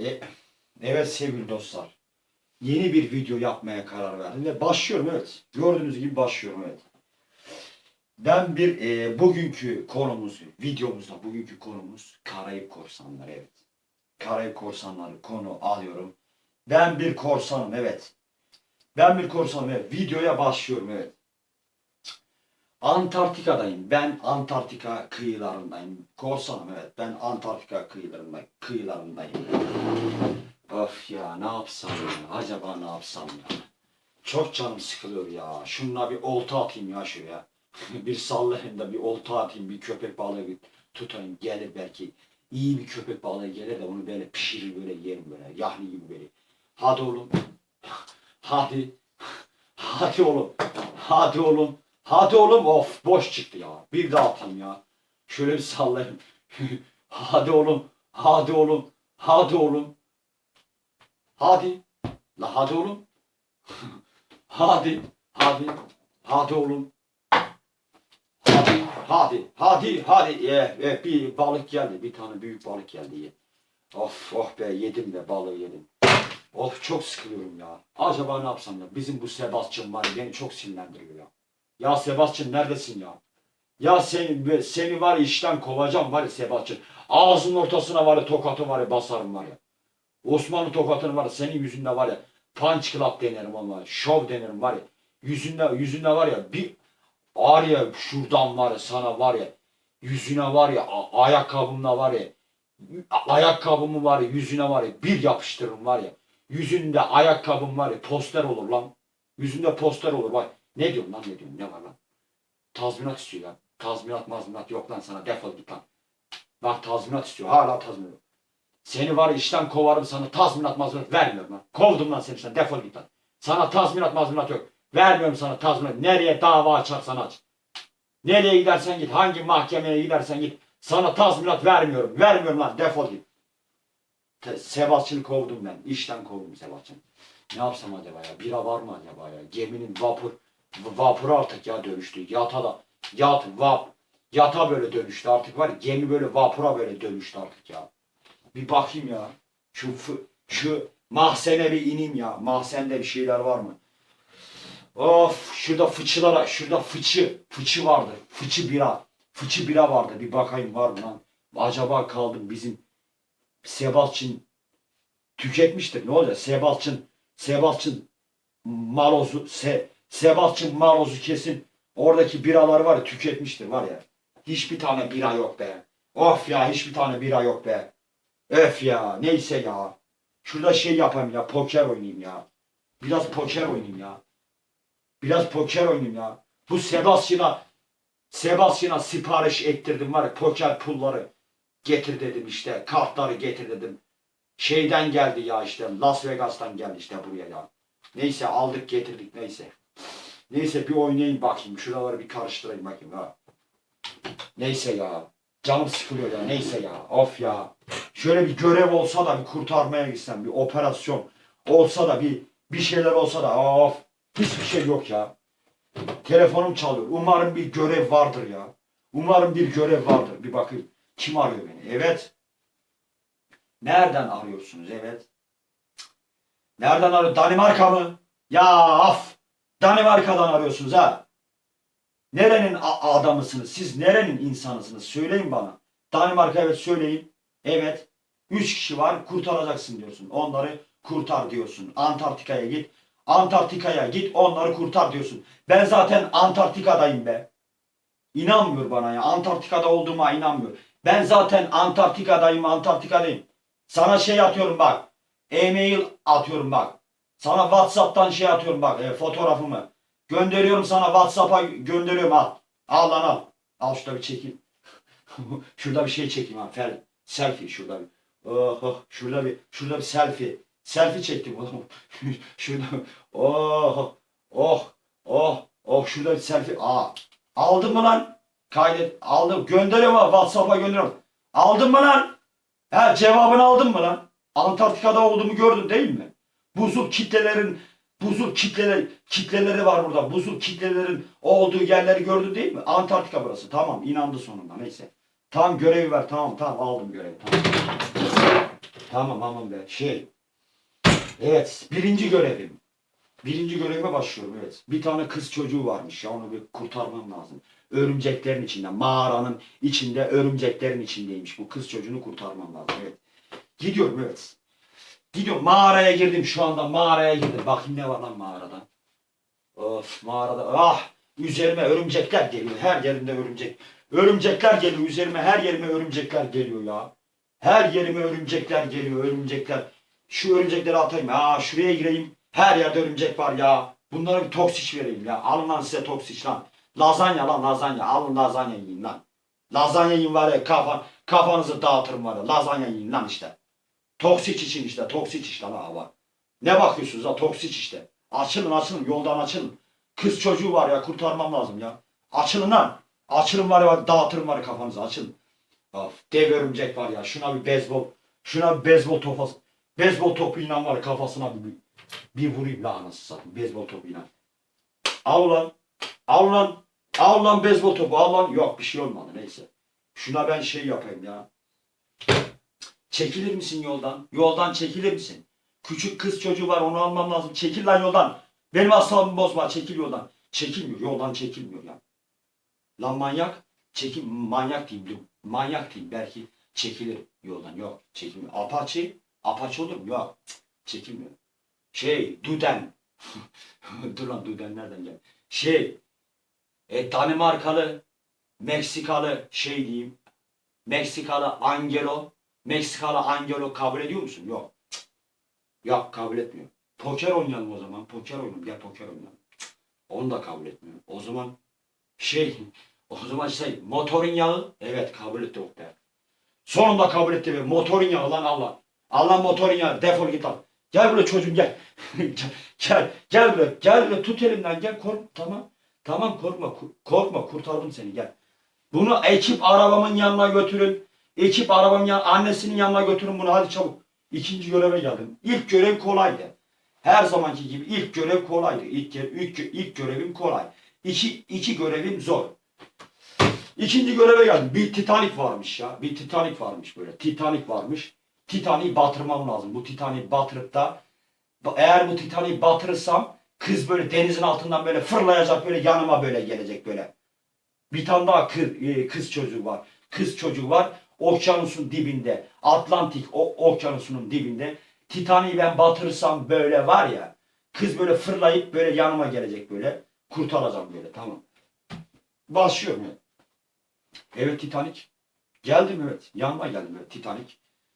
E, evet sevgili dostlar. Yeni bir video yapmaya karar verdim ve başlıyorum evet. Gördüğünüz gibi başlıyorum evet. Ben bir e, bugünkü konumuz, videomuzda bugünkü konumuz Karayip Korsanları evet. Karayip Korsanları konu alıyorum. Ben bir korsanım evet. Ben bir korsanım evet. Videoya başlıyorum evet. Antarktika'dayım. Ben Antarktika kıyılarındayım. Korsanım evet. Ben Antarktika kıyılarındayım. kıyılarındayım. Of ya ne yapsam ya? Acaba ne yapsam ya? Çok canım sıkılıyor ya. Şununla bir olta atayım ya şuraya. bir sallayayım da bir olta atayım. Bir köpek balığı bir tutayım. Gelir belki. İyi bir köpek balığı gelir de onu böyle pişirir böyle yerim böyle. Yahni gibi böyle. Hadi oğlum. Hadi. Hadi oğlum. Hadi oğlum. Hadi oğlum. Of boş çıktı ya. Bir daha atayım ya. Şöyle bir sallayayım. Hadi oğlum. Hadi oğlum. Hadi oğlum. Hadi. La hadi oğlum. hadi. Hadi. Hadi oğlum. Hadi. Hadi. Hadi. Hadi. Eh, eh, bir balık geldi. Bir tane büyük balık geldi. Of oh be yedim be balığı yedim. Of çok sıkılıyorum ya. Acaba ne yapsam ya? Bizim bu Sebastian var beni çok sinirlendiriyor ya. Ya Sebastian neredesin ya? Ya seni, seni var işten kovacağım var ya Sebastian. Ağzının ortasına var ya tokatı var ya basarım var ya. Osmanlı tokatını var ya senin yüzünde var ya punch club denerim ama şov denerim var ya. Yüzünde, yüzünde var ya bir var ya şuradan var ya sana var ya yüzüne var ya ayakkabımla var ya ayakkabımı var ya yüzüne var ya bir yapıştırırım var ya. Yüzünde ayakkabım var ya poster olur lan. Yüzünde poster olur bak. Ne diyorsun lan ne diyorsun ne var lan? Tazminat istiyor ya. Tazminat mazminat yok lan sana defol git lan. Bak tazminat istiyor hala tazminat. Seni var işten kovarım sana tazminat mazminat vermiyorum lan. Kovdum lan seni sen defol git lan. Sana tazminat mazminat yok. Vermiyorum sana tazminat. Nereye dava açarsan aç. Nereye gidersen git. Hangi mahkemeye gidersen git. Sana tazminat vermiyorum. Vermiyorum lan defol git. Sebastian'ı kovdum ben. İşten kovdum Sebastian'ı. Ne yapsam acaba ya? Bira var mı acaba ya? Geminin vapur. Vapur artık ya dönüştü. Yata da. Yat, vap. Yata böyle dönüştü artık var. Gemi böyle vapura böyle dönüştü artık ya. Bir bakayım ya. Şu şu mahzene bir ineyim ya. Mahzende bir şeyler var mı? Of şurada fıçılara, şurada fıçı, fıçı vardı. Fıçı bira. Fıçı bira vardı. Bir bakayım var mı lan? Acaba kaldım bizim Sebastian tüketmiştir. Ne olacak? Sebastian, Sebastian malozu, Se, Sebastian malozu kesin oradaki biralar var ya tüketmiştir var ya. Hiçbir tane bira yok be. Of ya hiçbir tane bira yok be. Öf ya neyse ya. Şurada şey yapayım ya poker oynayayım ya. Biraz poker oynayayım ya. Biraz poker oynayayım ya. Bu Sebastian'a Sebastian'a sipariş ettirdim var ya poker pulları getir dedim işte. Kartları getir dedim. Şeyden geldi ya işte Las Vegas'tan geldi işte buraya ya. Neyse aldık getirdik neyse. Neyse bir oynayayım bakayım. Şuraları bir karıştırayım bakayım ha. Neyse ya. Canım sıkılıyor ya. Neyse ya. Of ya. Şöyle bir görev olsa da bir kurtarmaya gitsem. Bir operasyon olsa da bir bir şeyler olsa da of. Hiçbir şey yok ya. Telefonum çalıyor. Umarım bir görev vardır ya. Umarım bir görev vardır. Bir bakayım. Kim arıyor beni? Evet. Nereden arıyorsunuz? Evet. Nereden arıyor? Danimarka mı? Ya af. Danimarka'dan arıyorsunuz ha. Nerenin adamısınız? Siz nerenin insanısınız? Söyleyin bana. Danimarka evet söyleyin. Evet. Üç kişi var kurtaracaksın diyorsun. Onları kurtar diyorsun. Antarktika'ya git. Antarktika'ya git onları kurtar diyorsun. Ben zaten Antarktika'dayım be. İnanmıyor bana ya. Antarktika'da olduğuma inanmıyor. Ben zaten Antarktika'dayım, Antarktika'dayım. Sana şey atıyorum bak. E-mail atıyorum bak. Sana WhatsApp'tan şey atıyorum bak e, fotoğrafımı. Gönderiyorum sana WhatsApp'a gönderiyorum al. Al lan al. Al şurada bir çekeyim. şurada bir şey çekeyim ha. Fel, selfie şurada bir. Oh, oh, şurada bir şurada bir selfie. Selfie çektim oğlum. şurada oh oh oh oh şurada bir selfie. Aa, aldın mı lan? Kaydet aldım. Gönderiyorum ha WhatsApp'a gönderiyorum. Aldın mı lan? Ha cevabını aldın mı lan? Antarktika'da olduğumu gördün değil mi? Buzul kitlelerin buzul kitleler kitleleri var burada. Buzul kitlelerin olduğu yerleri gördün değil mi? Antarktika burası. Tamam inandı sonunda neyse. Tamam görevi ver. Tamam tamam aldım görevi. Tamam. Tamam aman be. Şey. Evet. Birinci görevim. Birinci göreve başlıyorum evet. Bir tane kız çocuğu varmış ya onu bir kurtarmam lazım. Örümceklerin içinde, mağaranın içinde, örümceklerin içindeymiş. Bu kız çocuğunu kurtarmam lazım evet. Gidiyorum evet. Gidiyorum mağaraya girdim şu anda mağaraya girdim. Bakayım ne var lan mağarada. Of mağarada ah üzerime örümcekler geliyor. Her yerimde örümcek. Örümcekler geliyor üzerime her yerime örümcekler geliyor ya. Her yerime örümcekler geliyor örümcekler. Şu örümcekleri atayım. Aa şuraya gireyim. Her yerde örümcek var ya. Bunlara bir toksiç vereyim ya. Alın lan size toksiç lan. Lazanya lan lazanya. Alın lazanya yiyin lan. Lazanya yiyin var ya kafa, kafanızı dağıtırım var ya. Lazanya yiyin lan işte. Toksiç için işte. Toksiç işte lan var. Ne bakıyorsunuz ha toksiç işte. Açılın açılın yoldan açılın. Kız çocuğu var ya kurtarmam lazım ya. Açılın lan. Açılın var ya dağıtırım var ya kafanızı açılın. Of dev örümcek var ya. Şuna bir bezbol. Şuna bir bezbol topası. Bezbol topuyla var kafasına bir, bir vurayım la anasını satayım. Bezbol topuyla. Al lan. Al lan. Al lan bezbol topu. Al lan. Yok bir şey olmadı neyse. Şuna ben şey yapayım ya. Çekilir misin yoldan? Yoldan çekilir misin? Küçük kız çocuğu var onu almam lazım. Çekil lan yoldan. Benim asabımı bozma. Çekil yoldan. Çekilmiyor. Yoldan çekilmiyor ya. Lan manyak. Çekil. Manyak diyeyim. Manyak diyeyim. Belki çekilir yoldan. Yok. Çekilmiyor. Apache. Apache olur mu? Yok. Çekilmiyor. Şey. Duden. Dur lan Duden nereden geldi? Şey. E, Danimarkalı. Meksikalı şey diyeyim. Meksikalı Angelo. Meksikalı Angelo kabul ediyor musun? Yok. Yok kabul etmiyor. Poker oynayalım o zaman. Poker oynayalım. Gel poker oynayalım. Onu da kabul etmiyor. O zaman şey o zaman şey motorun yağı evet kabul etti Oktay. Sonunda kabul etti ve motorun yağı lan Allah. Allah motorun yağı defol git al. Gel buraya çocuğum gel. gel, gel buraya gel buraya tut elimden gel kork tamam. Tamam korkma korkma kurtardım seni gel. Bunu ekip arabamın yanına götürün. Ekip arabamın yan annesinin yanına götürün bunu hadi çabuk. İkinci göreve geldim. İlk görev kolaydı. Her zamanki gibi ilk görev kolaydı. İlk, ilk, ilk görevim kolay. İki, iki görevim zor. İkinci göreve geldim. Bir Titanic varmış ya. Bir Titanic varmış böyle. Titanic varmış. Titanic'i batırmam lazım. Bu Titanic'i batırıp da eğer bu Titanic'i batırırsam kız böyle denizin altından böyle fırlayacak böyle yanıma böyle gelecek böyle. Bir tane daha kız, e, kız çocuğu var. Kız çocuğu var. Okyanusun dibinde. Atlantik o, okyanusunun dibinde. Titanic'i ben batırırsam böyle var ya. Kız böyle fırlayıp böyle yanıma gelecek böyle. Kurtaracağım böyle tamam. Başlıyorum evet. Evet Titanic. Geldim evet. Yanıma geldim evet Titanic.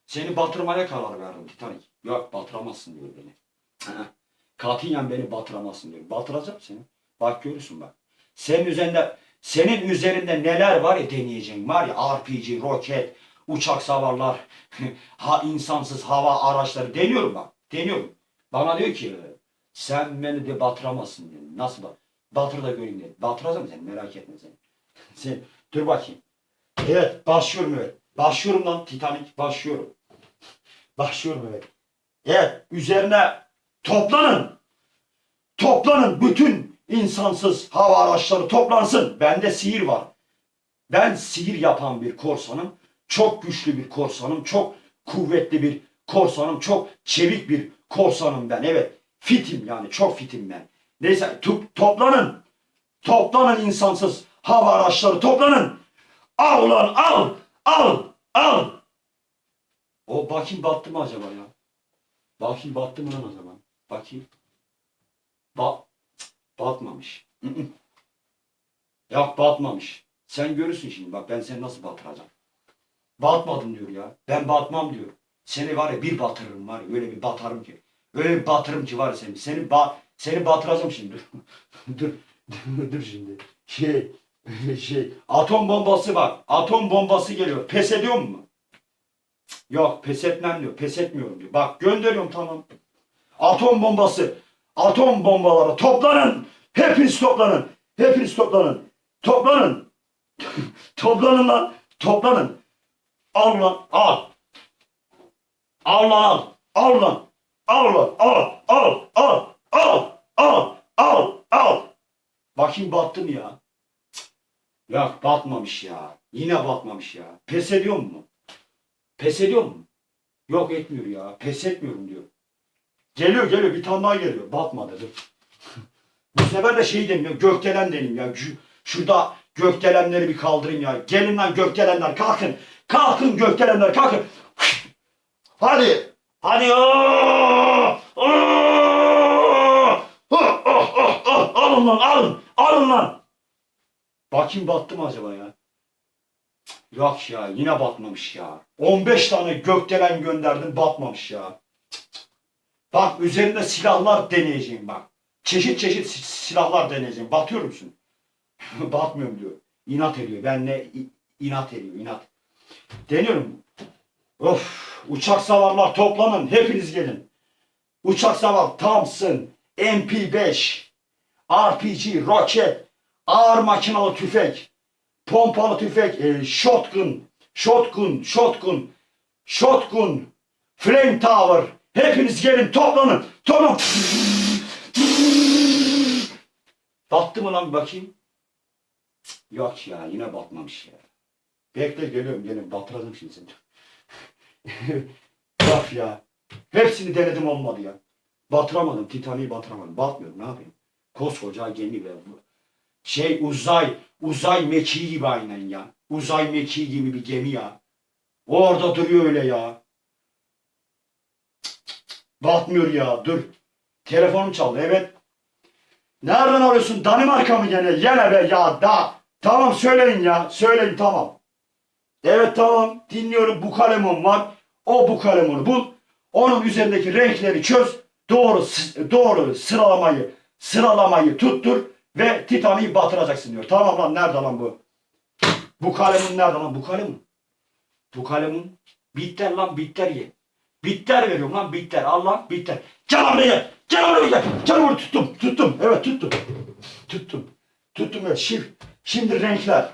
Seni batırmaya karar verdim Titanic. Yok batıramazsın diyor beni. Katiyen beni batıramazsın diyor. Batıracağım seni. Bak görürsün bak. Senin üzerinde senin üzerinde neler var ya deneyeceğim var ya RPG, roket, uçak savarlar, ha insansız hava araçları deniyorum bak. Deniyorum. Bana diyor ki sen beni de batıramazsın diyor. Nasıl bak? Batır da göreyim diyor. Batıracağım seni merak etme sen. sen dur bakayım. Evet başlıyorum evet. Başlıyorum lan Titanic başlıyorum. Başlıyorum evet. Evet üzerine toplanın. Toplanın bütün insansız hava araçları toplansın. Bende sihir var. Ben sihir yapan bir korsanım. Çok güçlü bir korsanım. Çok kuvvetli bir korsanım. Çok çevik bir korsanım ben. Evet. Fitim yani. Çok fitim ben. Neyse toplanın. Toplanın insansız hava araçları toplanın. Al ulan al. Al. Al. O bakayım battı mı acaba ya? Bakayım battı mı lan acaba? Bakayım. Ba Cık, batmamış. Yok batmamış. Sen görürsün şimdi bak ben seni nasıl batıracağım. Batmadım diyor ya. Ben batmam diyor. Seni var ya bir batırırım var ya öyle bir batarım ki. Öyle bir batırırım ki var ya seni. Seni ba seni batıracağım şimdi. dur. dur. dur şimdi. Şey şey atom bombası var. Atom bombası geliyor. Pes ediyor mu? Yok pes etmem diyor. Pes etmiyorum diyor. Bak gönderiyorum tamam. Atom bombası. Atom bombaları toplanın. Hepiniz toplanın. Hepiniz toplanın. Toplanın. toplanın lan. Toplanın. Al lan al. Al lan al. Al lan. Al lan al. Al. Al. Al. Al. Al. Al. Bakayım battı mı ya? Cık. Yok batmamış ya. Yine batmamış ya. Pes ediyor mu? Pes ediyor mu? Yok etmiyor ya. Pes etmiyorum diyor. Geliyor geliyor bir tane daha geliyor. Batmadı dur. Bu sefer de şey deniyor. Gökdelen deneyim ya. Şu, şurada gökdelenleri bir kaldırayım ya. Gelin lan gökdelenler kalkın. Kalkın gökdelenler kalkın. Hadi. Hadi. Ah! Alın lan alın. Alın lan. Bakayım battı mı acaba ya? Yok ya yine batmamış ya. 15 tane gökdelen gönderdim batmamış ya. Cık, cık. Bak üzerinde silahlar deneyeceğim bak. Çeşit çeşit si- silahlar deneyeceğim. Batıyor musun? Batmıyorum diyor. İnat ediyor. Benle i- inat ediyor. inat. Deniyorum. Of uçak savarlar toplanın. Hepiniz gelin. Uçak savar Thompson, MP5, RPG, roket, ağır makinalı tüfek, pompalı tüfek, e, shotgun, shotgun, shotgun, shotgun, flame tower. Hepiniz gelin toplanın. Toplanın. Battı mı lan bakayım? Yok ya yine batmamış ya. Bekle geliyorum geliyorum batırdım şimdi seni. Bak ya. Hepsini denedim olmadı ya. Batıramadım. Titanic'i batıramadım. Batmıyorum ne yapayım? Koskoca gemi ve bu. Şey uzay, uzay mekiği gibi aynen ya. Uzay mekiği gibi bir gemi ya. Orada duruyor öyle ya. Batmıyor ya dur. Telefonum çaldı evet. Nereden arıyorsun? Danimarka mı gene? Yine be ya da. Tamam söyleyin ya. Söyleyin tamam. Evet tamam. Dinliyorum. Bu kalemim var. O bu kalemini bul. Onun üzerindeki renkleri çöz. Doğru doğru sıralamayı sıralamayı tuttur ve Titanic'i batıracaksın diyor. Tamam lan nerede lan bu? Bu kalemin nerede lan bu kalemin? Bu kalemin bitter lan bitter ye. Bitter veriyorum lan bitter. Al lan bitter. Gel buraya. Gel buraya. Gel buraya tuttum. Tuttum. Evet tuttum. Tuttum. Tuttum evet. Şimdi, şimdi renkler.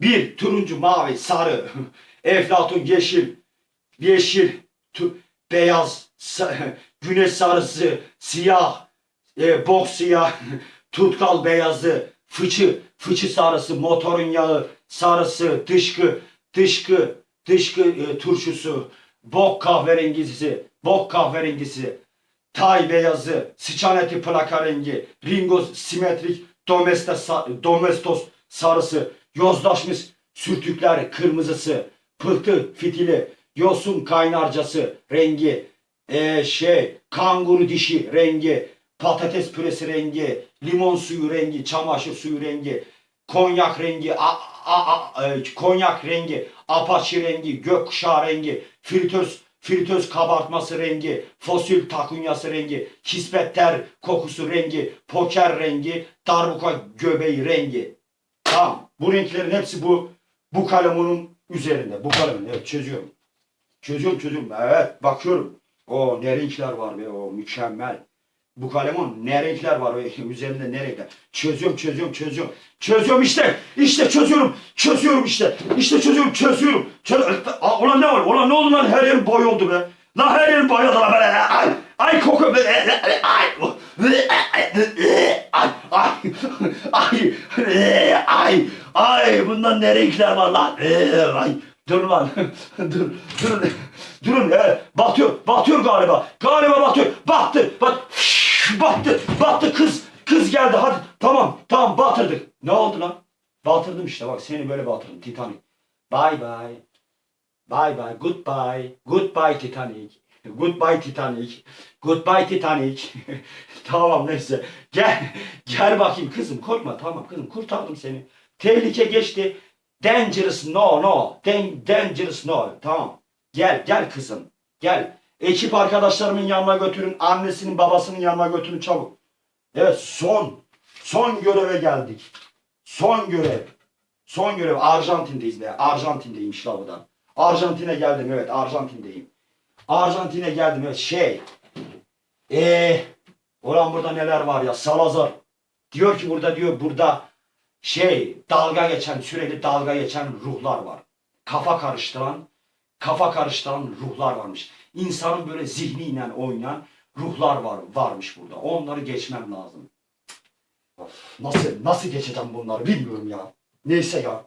Bir turuncu, mavi, sarı, eflatun, yeşil, yeşil, beyaz, sa- güneş sarısı, siyah, e, bok siyah, tutkal beyazı, fıçı, fıçı sarısı, motorun yağı, sarısı, dışkı, dışkı, dışkı e, turşusu, bok kahverengisi, bok kahverengisi, tay beyazı, sıçan eti plaka rengi, ringo simetrik, domestos, domestos sarısı, yozlaşmış sürtükler kırmızısı, pıhtı fitili, yosun kaynarcası rengi, e, şey, kanguru dişi rengi, patates püresi rengi, limon suyu rengi, çamaşır suyu rengi, konyak rengi, a, a, e, konyak rengi, apaçi rengi, gökkuşağı rengi, fritöz fritöz kabartması rengi, fosil takunyası rengi, kispetter kokusu rengi, poker rengi, darbuka göbeği rengi. Tamam. Bu renklerin hepsi bu bu kalemonun üzerinde. Bu kalemin. Evet çözüyorum. Çözüyorum çözüyorum. Evet bakıyorum. O ne renkler var be o mükemmel. Bu kalemun ne renkler var be üzerinde ne renkler. Çözüyorum çözüyorum çözüyorum. Çözüyorum işte. İşte çözüyorum. Çözüyorum işte. İşte çözüyorum çözüyorum. Çöz Aa, ulan ne var? Ulan ne oldu lan her yerim boy oldu be. Lan her yerim boyadı lan böyle. Ay, ay koku. Ay. Ay. Ay. Ay. Ay. Ay. Bundan ne renkler var lan? Ay. Dur lan. dur. Durun. Durun. Evet. Batıyor. Batıyor galiba. Galiba batıyor. Battı. Bat. Battı. Battı kız. Kız geldi. Hadi. Tamam. Tamam batırdık. Ne oldu lan? Batırdım işte bak seni böyle batırdım. Titanic. Bye bye. Bye bye. Goodbye. Goodbye Titanic. Goodbye Titanic. Goodbye Titanic. tamam neyse. Gel. Gel bakayım kızım korkma. Tamam kızım kurtardım seni. Tehlike geçti. Dangerous no no. Dan- dangerous no. Tamam. Gel gel kızım. Gel. Ekip arkadaşlarımın yanına götürün. Annesinin babasının yanına götürün çabuk. Evet son. Son göreve geldik. Son görev. Son görev. Arjantin'deyiz be. Arjantin'deyim Şlava'dan. Arjantin'e geldim evet. Arjantin'deyim. Arjantin'e geldim evet. Şey. Eee. Ulan burada neler var ya. Salazar. Diyor ki burada diyor burada şey dalga geçen sürekli dalga geçen ruhlar var. Kafa karıştıran kafa karıştıran ruhlar varmış. İnsanın böyle zihniyle oynayan ruhlar var varmış burada. Onları geçmem lazım. Nasıl nasıl geçeceğim bunları bilmiyorum ya. Neyse ya.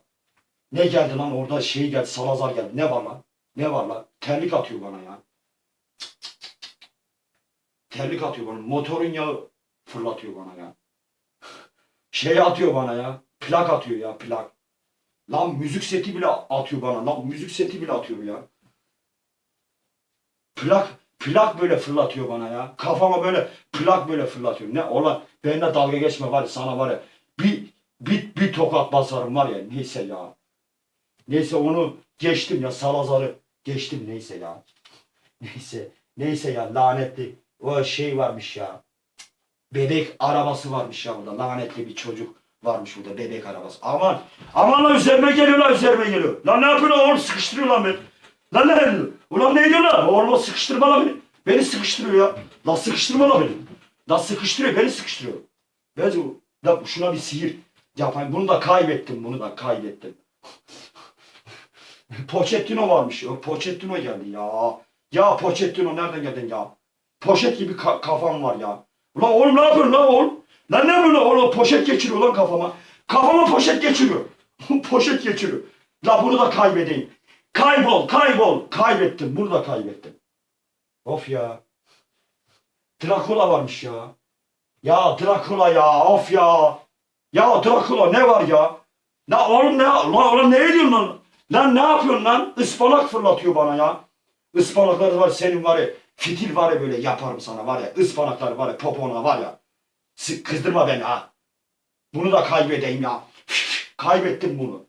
Ne geldi lan orada şey geldi Salazar geldi. Ne var lan? Ne var lan? Terlik atıyor bana ya. Cık cık cık cık. Terlik atıyor bana. Motorun yağı fırlatıyor bana ya. Şey atıyor bana ya. Plak atıyor ya plak. Lan müzik seti bile atıyor bana. Lan müzik seti bile atıyor ya. Plak plak böyle fırlatıyor bana ya. Kafama böyle plak böyle fırlatıyor. Ne ola benimle dalga geçme var ya sana var ya. Bir bir bir tokat basarım var ya neyse ya. Neyse onu geçtim ya salazarı geçtim neyse ya. Neyse neyse ya lanetli o şey varmış ya. Bebek arabası varmış ya burada lanetli bir çocuk varmış burada bebek arabası. Aman aman lan üzerime geliyor lan üzerime geliyor. Lan ne yapıyorsun oğlum sıkıştırıyor lan beni. Lan ne yapıyorsun? Ulan ne diyorsun lan? Oğlum sıkıştırma lan beni. Beni sıkıştırıyor ya. Lan sıkıştırma lan beni. Lan sıkıştırıyor beni sıkıştırıyor. Ben lan şuna bir sihir yapayım. Bunu da kaybettim bunu da kaybettim. Pochettino varmış. Pochettino geldi ya. Ya Pochettino nereden geldin ya? Poşet gibi ka- kafam var ya. Ulan oğlum ne yapıyorsun lan oğlum? Lan ne lan oğlum? Poşet geçiriyor lan kafama. Kafama poşet geçiriyor. poşet geçiriyor. La bunu da kaybedeyim. Kaybol, kaybol. Kaybettim. Bunu da kaybettim. Of ya. Drakula varmış ya. Ya Drakula ya. Of ya. Ya Drakula ne var ya? La oğlum ne? Lan oğlum ne ediyorsun lan? Lan ne yapıyorsun lan? Ispanak fırlatıyor bana ya. Ispanaklar var senin var ya. Fitil var ya böyle yaparım sana var ya. Ispanaklar var ya popona var ya. Sık kızdırma beni ha. Bunu da kaybedeyim ya. Kaybettim bunu.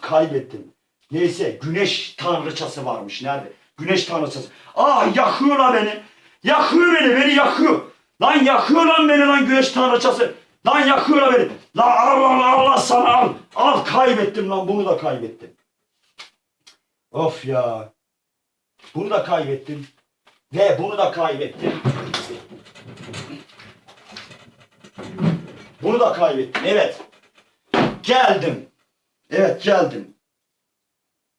Kaybettim. Neyse güneş tanrıçası varmış. Nerede? Güneş tanrıçası. Ah yakıyor lan beni. Yakıyor beni. Beni yakıyor. Lan yakıyor lan beni lan güneş tanrıçası. Lan yakıyor lan beni. Lan Allah Allah sana al. Al kaybettim lan bunu da kaybettim. Of ya. Bunu da kaybettim. Ve bunu da kaybettim. Bunu da kaybettim. Evet. Geldim. Evet geldim.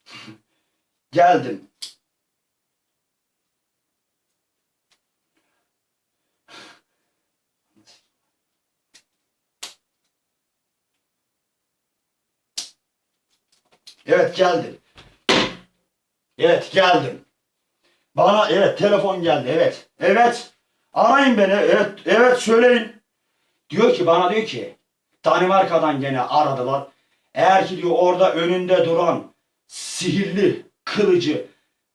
geldim. Evet geldim. Evet geldim. Bana evet telefon geldi evet. Evet. Arayın beni. Evet evet söyleyin. Diyor ki bana diyor ki Danimarka'dan gene aradılar. Eğer ki diyor orada önünde duran sihirli kılıcı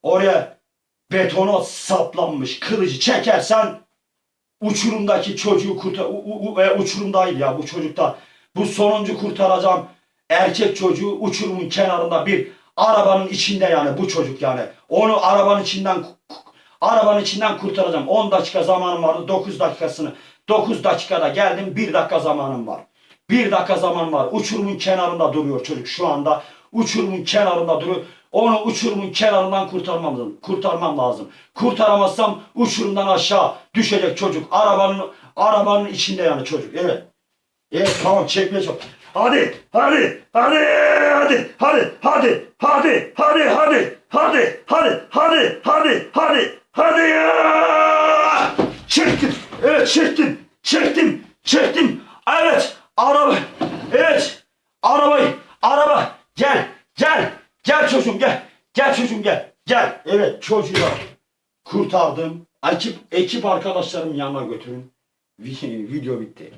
oraya betona saplanmış kılıcı çekersen uçurumdaki çocuğu kurtar u- e, uçurum değil ya bu çocukta bu sonuncu kurtaracağım erkek çocuğu uçurumun kenarında bir arabanın içinde yani bu çocuk yani. Onu arabanın içinden arabanın içinden kurtaracağım. 10 dakika zamanım vardı 9 dakikasını 9 dakikada geldim 1 dakika zamanım var 1 dakika zaman var uçurumun kenarında duruyor çocuk şu anda uçurumun kenarında duruyor onu uçurumun kenarından kurtarmam lazım. Kurtarmam lazım. Kurtaramazsam uçurumdan aşağı düşecek çocuk. Arabanın arabanın içinde yani çocuk. Evet. Evet tamam çekmeye çok. Hadi, hadi, hadi, hadi, hadi, hadi, hadi, hadi, hadi, hadi, hadi, hadi, hadi, hadi, hadi ya! Çektim, evet çektim, çektim, çektim. Evet, araba, evet, arabayı, araba, gel, gel, gel çocuğum gel, gel çocuğum gel, gel. Evet çocuğu kurtardım. Ekip, ekip arkadaşlarım yanına götürün. Video bitti.